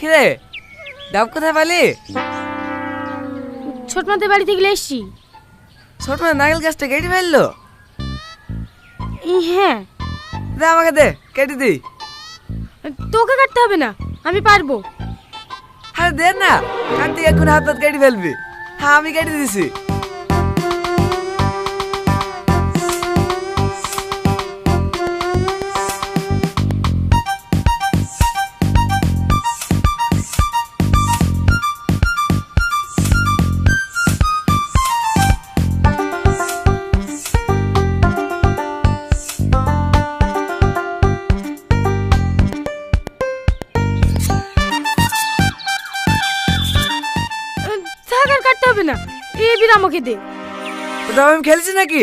কিরে ডাব কোথায় পালি ছোট মাদের বাড়ি থেকে এসছি। ছোট মেয়ে নারকেল গাছটা কেটে ফেলল? হ্যাঁ। দে আমাকে দে কেটে দিই। তোকে কাটতে হবে না আমি পারব। আরে দে না কাটতে এখন হাত হাত কেটে ফেলবি। হ্যাঁ আমি কেটে দিছি। এই দে। তো আমি খেলছি নাকি?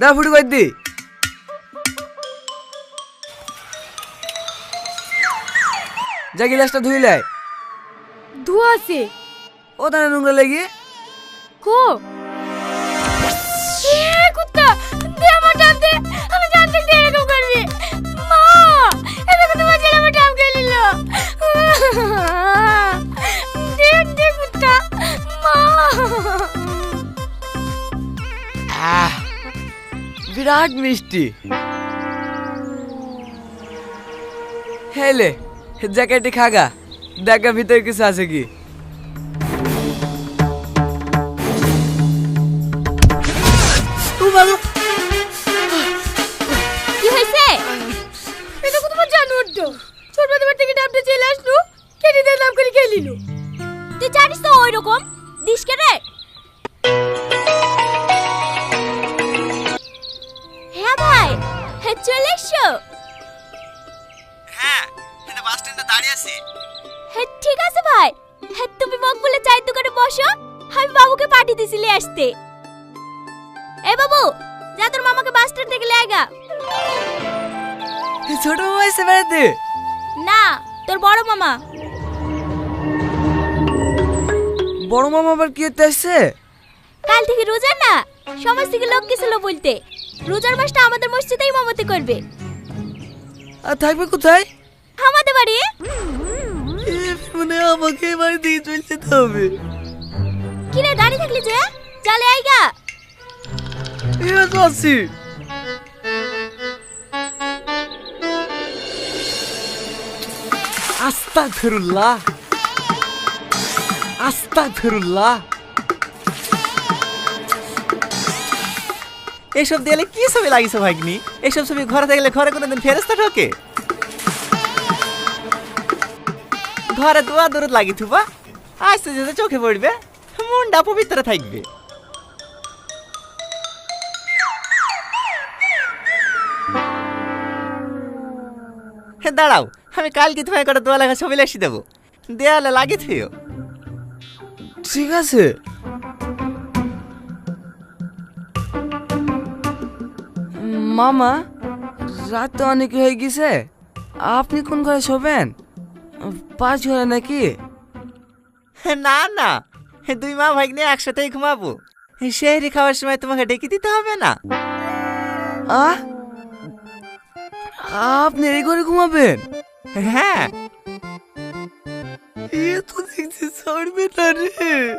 দা ফুটু করে দি? যা গিলাসটা ধুইলাই ধোয়া আছে। ও তাহলে নোংরা লেগে। কো? কুত্তা দে আমার ডাব দে। আমি জানতে দে এরকম করবি। মা এরকম তোমার ছেলে আমার ডাব খেয়ে নিল। দে দে কুত্তা মা। বিরাট মিষ্টি। হেলে জ্যাকেটে খাগা। দেখা ভিতরে কিছু আছে কি? কি হয়েছে? এটা কত জানোয়ার তো ছোট বাবার থেকে ডাবটা চলে আসলো, কেটে দিয়ে নাম করে খেয়ে নিল। তুই জানিস তো ওই রকম দিস কে ঠিক হ্যাঁ তুমি মকবুলে চায়ের দোকানে বসো আমি বাবুকে পাঠিয়ে দিছিলি আসতে। এ বাবু যা তোর মামাকে বাস স্ট্যান্ড থেকে লেগা ছোট বাবা এসে বেড়াতে? না তোর বড় মামা। বড় মামা আবার কি হতে আসছে? কাল থেকে রোজা না সমাজ থেকে লোক গেছিল বলতে। রোজার মাসটা আমাদের মসজিদেই মামতি করবে। আর থাকবে কোথায়? আমাদের বাড়ি? মানে আমাকে বাড়ি দিয়ে চলে যেতে হবে। কিরে দাঁড়িয়ে থাকলি যে? চলে আইগা এবার তো ফিরুল্লাহ আস্তাক ফিরুল্লাহ এসব দেয়ালে কি ছবি লাগিস ভাগ্নি? এসব ছবি ঘরে থাকলে ঘরে কোনোদিন ফেরস্তা ঢোকে? ঘরে দোয়া দূরত লাগি থুবা আস্তে যেতে চোখে পড়বে। মনটা পবিত্র থাকবে হে দাঁড়াও আমি কালকে তোমায় করে দোয়া লেখা ছবি লেখি দেবো। দেয়ালে লাগি থুও ঠিক আছে। মামা রাত তো অনেক হয়ে গেছে। আপনি কোন ঘরে শোবেন? পাঁচ ঘরে নাকি? না না। দুই মা ভাগ্নে একসাথেই ঘুমাবো। শেহরি খাওয়ার সময় তোমাকে ডেকে দিতে হবে না। আ আপনি এই ঘরে ঘুমাবেন? হ্যাঁ। এ তো দেখছি ছাড়বে না রে।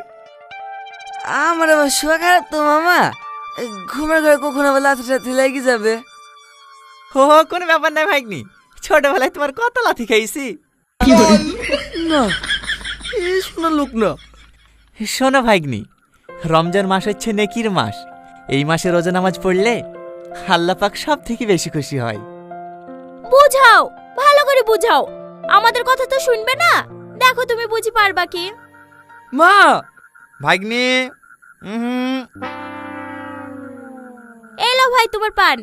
আমার আবার শোয়া খারাপ তো মামা। ঘুমের ঘরে কখনো আবার লাথি টাথি লেগে যাবে? হো হো, কোনো ব্যাপার নাই ভাগ্নি। ছোটবেলায় তোমার কত লাথি খাইছি? না। এ শোনা লোক না। শোনো ভাগ্নি রমজান মাস হচ্ছে নেকির মাস। এই মাসে রোজা নামাজ পড়লে আল্লাহ পাক সব থেকে বেশি খুশি হয়। বুঝাও ভালো করে বুঝাও। আমাদের কথা তো শুনবে না? দেখো তুমি বুঝি পারবা কি? মা! ভাগ্নি! এলো ভাই তোমার পান।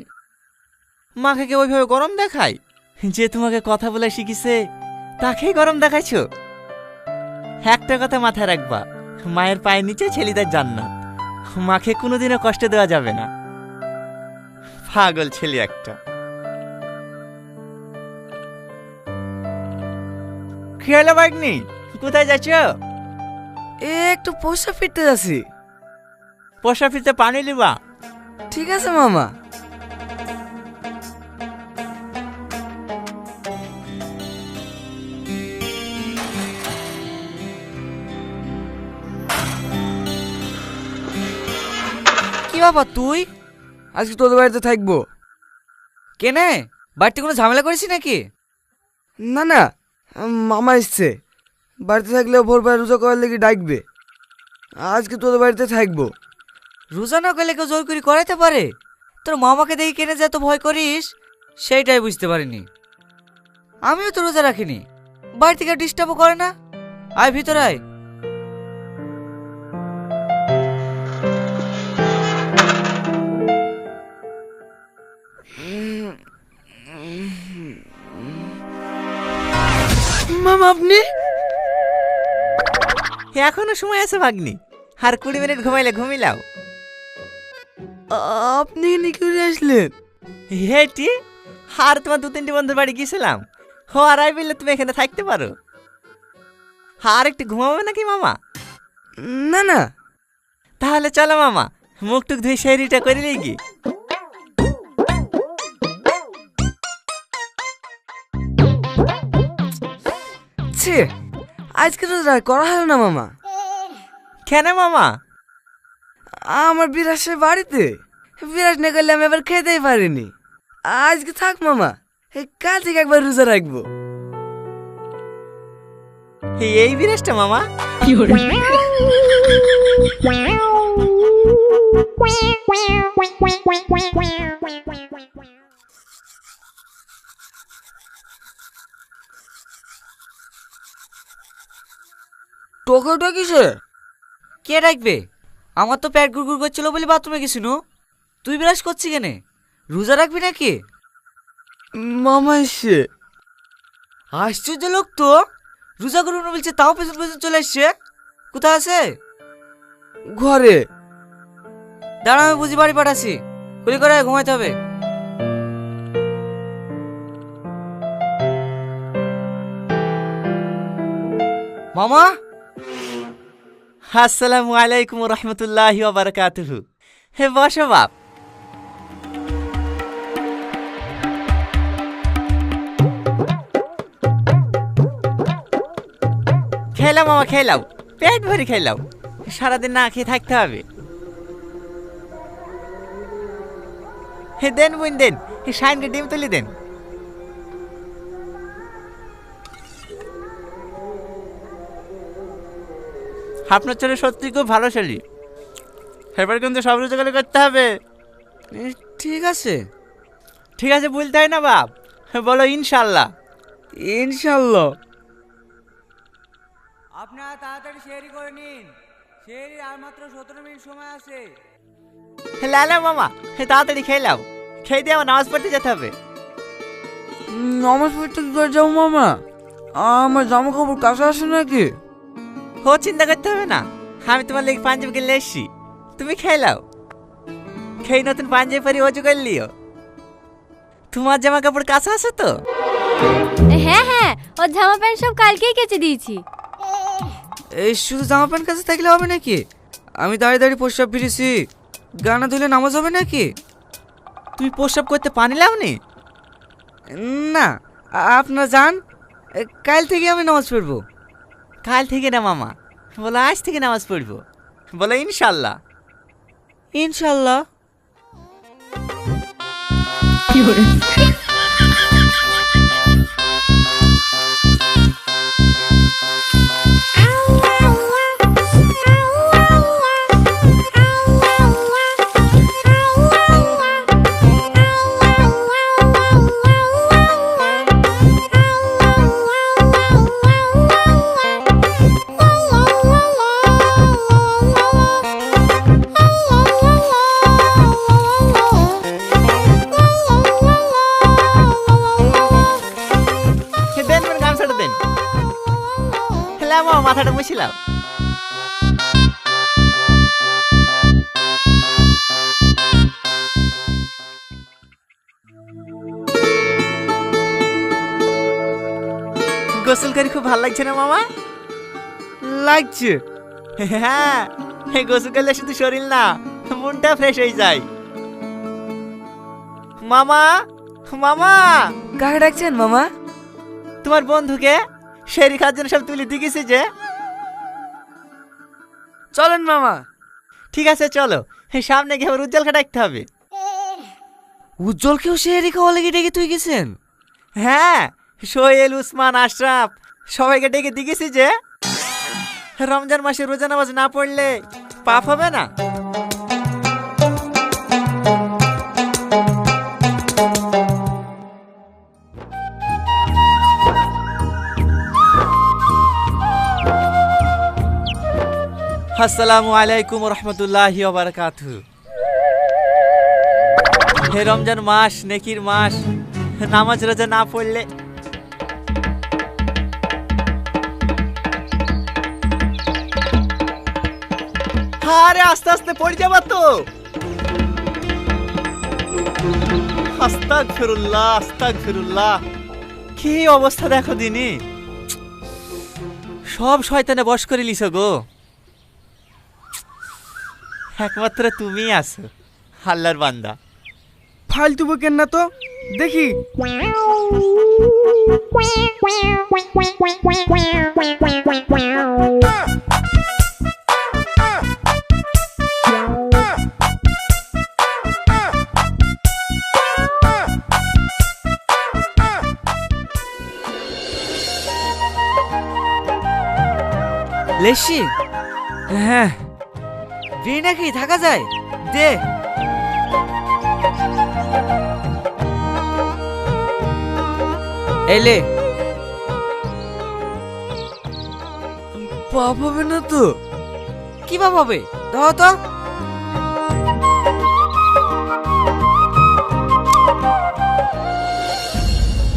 মাকে কে ওইভাবে গরম দেখায়? যে তোমাকে কথা বলে শিখিছে তাকেই গরম দেখাইছো? একটা কথা মাথায় রাখবা মায়ের পায়ের নিচে ছেলেদের জান্নাত। মাকে কোনোদিনও কষ্ট দেওয়া যাবে না। পাগল ছেলে একটা। খেয়ালো বাগনি কোথায় যাচ্ছ এ একটু পোষা ফিরতে যাচ্ছি। পোষা ফিরতে পানি লিবা ঠিক আছে মামা। ব্যাপার তুই? আজকে তোদের বাড়িতে থাকব। কেনে? বাড়িতে কোনো ঝামেলা করেছি নাকি? না না মামা এসছে। বাড়িতে থাকলে ভোরবেলা রোজা করার লেগে ডাকবে। আজকে তোদের বাড়িতে থাকব। রোজা না করলে কেউ জোর করে করাইতে পারে? তোর মামাকে দেখে কেনে যে এত ভয় করিস সেইটাই বুঝতে পারিনি। আমিও তো রোজা রাখিনি। বাড়ি থেকে ডিস্টার্বও করে না। আয় ভিতরে আয়। মামা আপনি? এখনও সময় আছে ভাগ্নি। আর কুড়ি মিনিট ঘুমাইলে ঘুমিলাও। আপনি করে আসলেন? হেটি? আর তোমার দু তিনটি বন্ধুর বাড়ি গিয়েছিলাম। হো আর আই বললে তুমি এখানে থাকতে পারো। আর একটু ঘুমাবে নাকি মামা? না না। তাহলে চলো মামা মুখ টুক ধুই শেরিটা করে লিগি ছে আজকে তো করা হলো না মামা। কেন মামা? আমার বিরাট সে বাড়িতে। বিরাট না করলে আমি এবার খেতেই পারিনি। আজকে থাক মামা। কাল থেকে একবার রোজা রাখব। এই- এই বিরাজটা মামা টোকাটা কিসে কে ডাকবে? আমার তো পেট গুড়গুড় করছিল বলে বাথরুমে গেছিল তুই বিরাজ করছি কেনে? রোজা রাখবি নাকি? মামা এসছে। আশ্চর্য লোক তো। রোজা করুন বলছে তাও পেছন পেছন চলে আসছে কোথায় আছে? ঘরে। দাঁড়া আমি বুঝি বাড়ি পাঠাচ্ছি। কুলি করে ঘুমাইতে হবে। মামা? আসসালামু আলাইকুম রহমতুল্লাহ বারকাতুহু। হে বসো বাপ খেলাম মামা খেলাও পেট ভরে খেলাও সারাদিন না খেয়ে থাকতে হবে। হে দেন বুন, দেন। হে শাইনকে ডিম তুলি দেন। আপনার ছেলে সত্যি খুব ভালো ছেলে এবার কিন্তু সব রোজগার করতে হবে। ঠিক আছে। ঠিক আছে বলতে হয় না বাপ। বলো ইনশাল্লাহ। ইনশাল্লাহ। আপনারা তাড়াতাড়ি শেয়ারি করে নিন। শেয়ারি আর মাত্র সতেরো মিনিট সময় আছে। লালা মামা হে তাড়াতাড়ি খেয়ে নাও। খেয়ে দিয়ে আমার নামাজ পড়তে যেতে হবে। নমাজ পড়তে যাব মামা। আমার জামা কাপড় কাছে আসে নাকি? ও চিন্তা করতে হবে না। আমি তোমার লেগে পাঞ্জাবি কিনলে এসছি। তুমি খেয়ে নাও। খেয়ে নতুন পাঞ্জাবি পরি অজু করে লিও তোমার জামা কাপড় কাছে আছে তো? হ্যাঁ হ্যাঁ ওর জামা প্যান্ট সব কালকেই কেচে দিয়েছি। এই শুধু জামা প্যান্ট কাছে থাকলে হবে নাকি? আমি দাঁড়িয়ে দাঁড়িয়ে প্রস্রাব ফিরেছি। গানা ধুলে নামাজ হবে নাকি? তুমি প্রস্রাব করতে পানি লাওনি? না আপনারা যান। কাল থেকে আমি নামাজ পড়ব। কাল থেকে না মামা। বলো আজ থেকে নামাজ পড়ব। বলো ইনশাল্লাহ। ইনশাল্লাহ। হে, মাথাটা মুছিলাম। গোসল করে খুব ভালো লাগছে না মামা? লাগছে। হ্যাঁ গোসল করলে শুধু শরীর না মনটা ফ্রেশ হয়ে যায়। মামা মামা! কাকে ডাকছেন মামা? তোমার বন্ধুকে শেরি খাওয়ার জন্য সব তুলে দিয়েছে যে চলেন মামা। ঠিক আছে চলো। সামনে গিয়ে আবার উজ্জ্বল ডাকতে হবে। উজ্জ্বলকেও সে রেখা অলেগে লেগে ডেকে তুই গেছেন? হ্যাঁ সোহেল উসমান আশরাফ সবাইকে ডেকে দিয়েছি যে। রমজান মাসে রোজা নামাজ না পড়লে পাপ হবে না? আসসালামু আলাইকুম রহমতুল্লাহ হে রমজান মাস, নেকির মাস, নামাজ রোজা না পড়লে আরে আস্তে আস্তে পড়ে যাবা তো। আস্তাক ফিরুল্লাহ কি অবস্থা দেখো দিনি। সব শয়তানে বস করে লিছো গো। একমাত্র তুমি আছো হাল্লার বান্দা। ফালতু বকেন না তো দেখি। লেসি? হ্যাঁ। বিয়ে নাকি থাকা যায়? দে। এলে পাপ হবে না তো? কি ভাব হবে? ধর তো।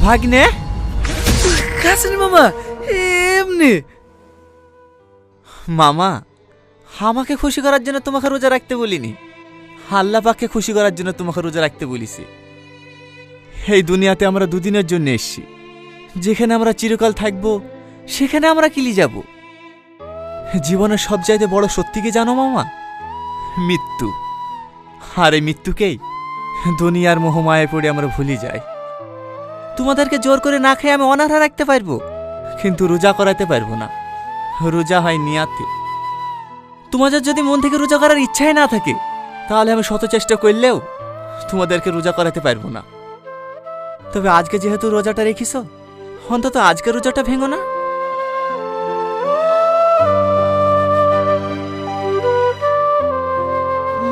ভাগ্নে? কাছেন মামা, এমনি। মামা আমাকে খুশি করার জন্য তোমাকে রোজা রাখতে বলিনি। আল্লাহ পাককে খুশি করার জন্য তোমাকে রোজা রাখতে বলিছি। এই দুনিয়াতে আমরা দুদিনের জন্য এসেছি। যেখানে আমরা চিরকাল থাকব, সেখানে আমরা কিলি যাব? জীবনের সবচাইতে বড় সত্যি কি জানো মামা? মৃত্যু। আর এই মৃত্যুকেই দুনিয়ার মোহমায় পড়ে আমরা ভুলে যাই। তোমাদেরকে জোর করে না খেয়ে আমি অনাহারা রাখতে পারব, কিন্তু রোজা করাতে পারব না। রোজা হয় নিয়াতে। তোমাদের যদি মন থেকে রোজা করার ইচ্ছাই না থাকে, তাহলে আমি শত চেষ্টা করলেও তোমাদেরকে রোজা করাতে পারব না। তবে আজকে যেহেতু রোজাটা রেখিস অন্তত আজকে রোজাটা ভেঙো না।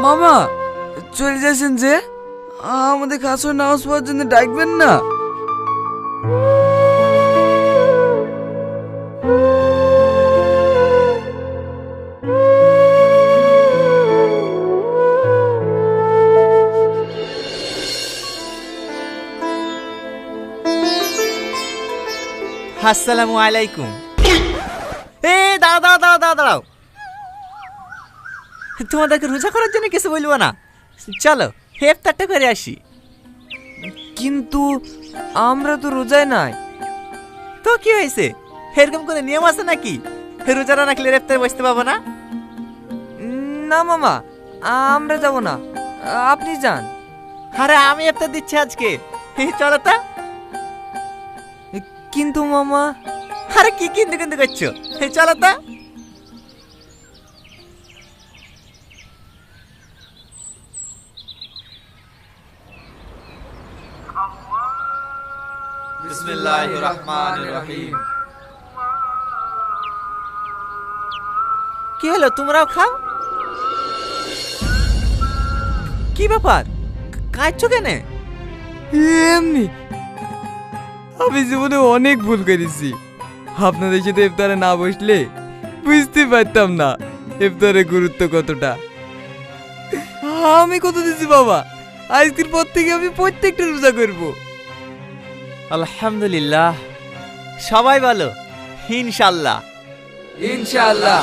মামা, চলে যাচ্ছেন যে? আমাদের কাছে নামাজ পড়ার জন্য ডাকবেন না। আসসালামু আলাইকুম। এ দাঁড়াও দাঁড়াও দাঁড়াও দাঁড়াও দাঁড়াও। তোমাদেরকে রোজা করার জন্য কিছু বলব না। চলো, হেফতারটা করে আসি। কিন্তু আমরা তো রোজায় নাই। তো কি হয়েছে? এরকম কোনো নিয়ম আছে নাকি? রোজা না রাখলে রেফতারে বসতে পাবো না? না মামা, আমরা যাব না। আপনি যান। আরে, আমি ইফতার দিচ্ছি আজকে। চলো তো। কিন্তু মামা আরে কি কিনতে কিনতে করছ? এই চলো তো। বিসমিল্লাহির রহমানির রহিম। কি হলো তোমরাও খাও? কি ব্যাপার? কাঁদছো কেনে? এমনি আমি জীবনে অনেক ভুল করেছি। আপনাদের সাথে ইফতারে না বসলে বুঝতে পারতাম না ইফতারের গুরুত্ব কতটা। আমি কত দিছি বাবা? আজকের পর থেকে আমি প্রত্যেকটা রোজা করব। আলহামদুলিল্লাহ। সবাই ভালো? ইনশাল্লাহ ইনশাআল্লাহ।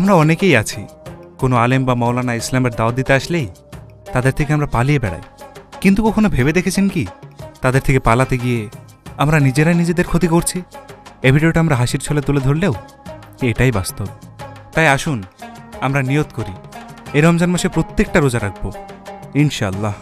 আমরা অনেকেই আছি। কোনো আলেম বা মৌলানা ইসলামের দাওয়াত দিতে আসলেই তাদের থেকে আমরা পালিয়ে বেড়াই। কিন্তু কখনো ভেবে দেখেছেন কি? তাদের থেকে পালাতে গিয়ে আমরা নিজেরাই নিজেদের ক্ষতি করছি? এ ভিডিওটা আমরা হাসির ছলে তুলে ধরলেও এটাই বাস্তব। তাই আসুন আমরা নিয়ত করি, এই রমজান মাসে প্রত্যেকটা রোজা রাখব ইনশাল্লাহ